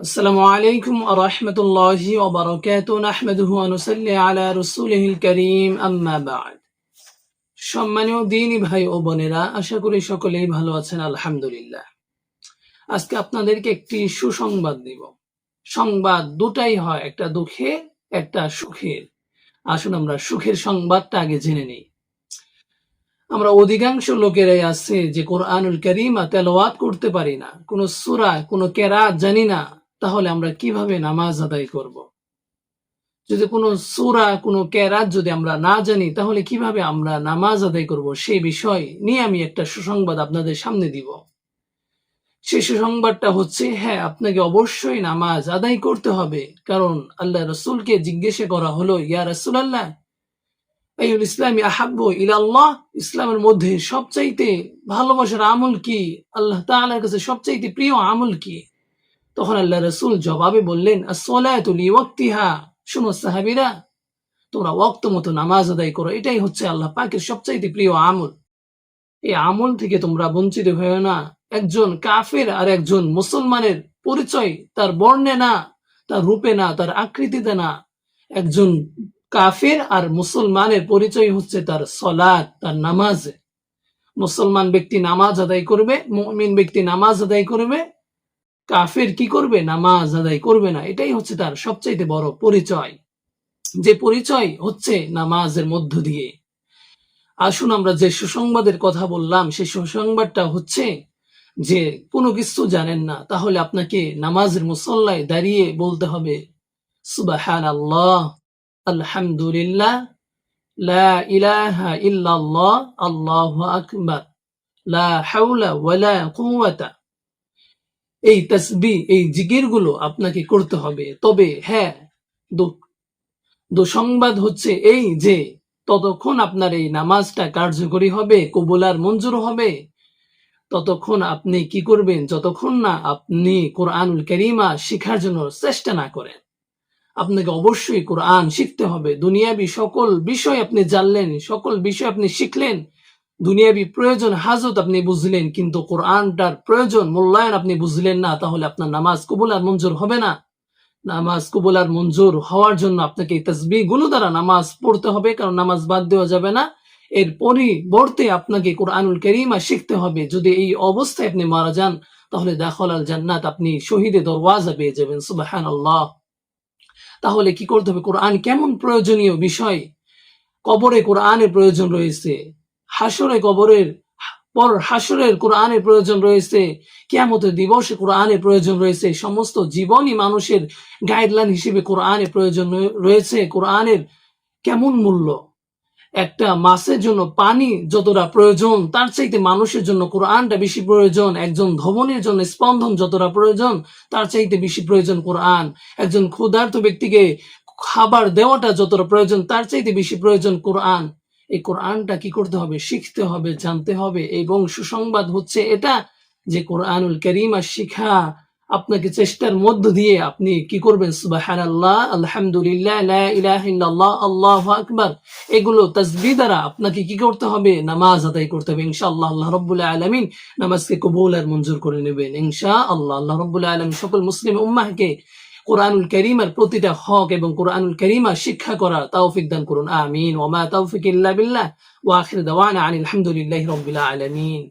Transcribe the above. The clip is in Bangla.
আসসালামু আলাইকুম আলা আম্মা বাদ। সম্মানীয় ভাই ও বোনেরা, আশা করি সকলেই ভালো আছেন, আলহামদুলিল্লাহ। আজকে আপনাদেরকে একটি সুসংবাদ দিব। সংবাদ দুটাই হয়, একটা দুঃখের, একটা সুখের। আসুন আমরা সুখের সংবাদটা আগে জেনে নিই। আমরা অধিকাংশ লোকেরাই আছে যে কোরআনুল আর তেলোয়াত করতে পারি না। কোনো সুরা, কোনো কেরাত জানি না। তাহলে আমরা কীভাবে নামাজ আদায় করব? যদি কোনো সূরা, কোনো কেরাত যদি আমরা না জানি, তাহলে কীভাবে আমরা নামাজ আদায় করব? সেই বিষয় নিয়ে আমি একটা সুসংবাদ আপনাদের সামনে দিব। সেই সুসংবাদটা হচ্ছে হ্যাঁ আপনাকে অবশ্যই নামাজ আদায় করতে হবে। কারণ আল্লাহ রসুলকে জিজ্ঞাসা করা হলো, ইয়া রসুল আল্লাহ আইউল ইসলামী আহাব্ব ইলাল্লাহ? ইসলামের মধ্যে সবচাইতে ভালোবাসার আমল কি? আল্লাহ তাআলার কাছে সবচাইতে প্রিয় আমল কি? তখন আল্লাহ রসুল জবাবে বললেন শুনো সাহাবীরা, তোমরা ওয়াক্ত মতো নামাজ আদায় করো, এটাই হচ্ছে আল্লাহ পাকের সবচাইতে প্রিয় আমল। এই আমল থেকে তোমরা বঞ্চিত হয়েও না। একজন কাফের আর একজন মুসলমানের পরিচয় তার বর্ণে না, তার রূপে না, তার আকৃতিতে না। একজন কাফের আর মুসলমানের পরিচয় হচ্ছে তার সলাদ তার নামাজে। মুসলমান ব্যক্তি নামাজ আদায় করবে, মুমিন ব্যক্তি নামাজ আদায় করবে কাফের কি করবে? নামাজ আদায় করবে না। এটাই হচ্ছে তার সবচাইতে বড় পরিচয়। যে পরিচয় হচ্ছে নামাজের মধ্য দিয়ে। আসুন আমরা যে সুসংবাদের কথা বললাম সেই সুসংবাদটা হচ্ছে যে কোনো কিছু জানেন না, তাহলে আপনাকে নামাজের মুসল্লায় দাঁড়িয়ে বলতে হবে সুবাহান আল্লাহ আলহামদুলিল্লাহ, লা ইলাহা ইল্লাল্লাহ, আল্লাহু আকবার, লা হাওলা ওয়ালা কুওয়াতা। এই তসবি, এই জিকিরগুলো আপনাকে করতে হবে। তবে হ্যাঁ দুঃসংবাদ হচ্ছে এই যে, ততক্ষণ আপনার এই নামাজটা কার্যকরী হবে কবুলার মঞ্জুর হবে। ততক্ষণ আপনি কি করবেন? যতক্ষণ না আপনি কোরআনুল করিমা শিখার জন্য চেষ্টা না করেন। আপনাকে অবশ্যই কোরআন শিখতে হবে। দুনিয়াবি সকল বিষয় আপনি জানলেন, সকল বিষয় আপনি শিখলেন দুনিয়াবি প্রয়োজন হাজত আপনি বুঝলেন, কিন্তু কোরআনটার প্রয়োজন মূল্যায়ন আপনি বুঝলেন না, তাহলে আপনার নামাজ কবুল আর মঞ্জুর হবে না। নামাজ কবুল আর মঞ্জুর হওয়ার জন্য আপনাকে তসবি গুলো দ্বারা নামাজ পড়তে হবে, কারণ নামাজ বাদ দেওয়া যাবে না। এর পরিবর্তে আপনাকে কোরআনুল করিমা শিখতে হবে। যদি এই অবস্থায় আপনি মারা যান, তাহলে দাখল আল জান্নাত আপনি শহীদে দরওয়াজা পেয়ে যাবেন সুবাহান আল্লাহ তাহলে কি করতে হবে? কোরআন কেমন প্রয়োজনীয় বিষয়? কবরে কোরআনের প্রয়োজন রয়েছে। হাসরে কবরের পর হাসরের কোরআনের প্রয়োজন রয়েছে, কিয়ামতের দিবসে কোরআনের প্রয়োজন রয়েছে, সমস্ত জীবনই মানুষের গাইডলাইন হিসেবে কোরআনের প্রয়োজন রয়েছে। কোরআনের কেমন মূল্য? একটা মাছের জন্য পানি যতটা প্রয়োজন, তার চাইতে মানুষের জন্য কোরআনটা বেশি প্রয়োজন। একজন ধবনের জন্য স্পন্দন যতটা প্রয়োজন, তার চাইতে বেশি প্রয়োজন কোরআন। একজন ক্ষুধার্ত ব্যক্তিকে খাবার দেওয়াটা যতটা প্রয়োজন, তার চাইতে বেশি প্রয়োজন কোরআন। এই কোরআনটা কি করতে হবে? শিখতে হবে, জানতে হবে। এবং সুসংবাদ হচ্ছে এটা যে কোরআনুল করিমা শিখা আপনাকে চেষ্টার মধ্য দিয়ে আপনি কি করবেন? সুবাহান আল্লাহ আলহামদুলিল্লাহ আকবার। এগুলো তাসবি দ্বারা আপনাকে কি করতে হবে? নামাজ আদায় করতে হবে। ইনশাআল্লাহ আল্লাহ রব্বুল আলামিন নামাজকে কবুল আর মঞ্জুর করে নেবেন। ইনশা আল্লাহ আল্লাহ রব্বুল আলম সকল মুসলিম উম্মাহকে কোরআনুল করিমার প্রতিটা হক এবং কোরআনুল করিমা শিক্ষা করা তৌফিক দান করুন আমিন ওমা তৌফিক ইল্লা বিল্লাহ ওয়া আখির দাওয়ানা আনিল হামদুলিল্লাহি রাব্বিল আলামিন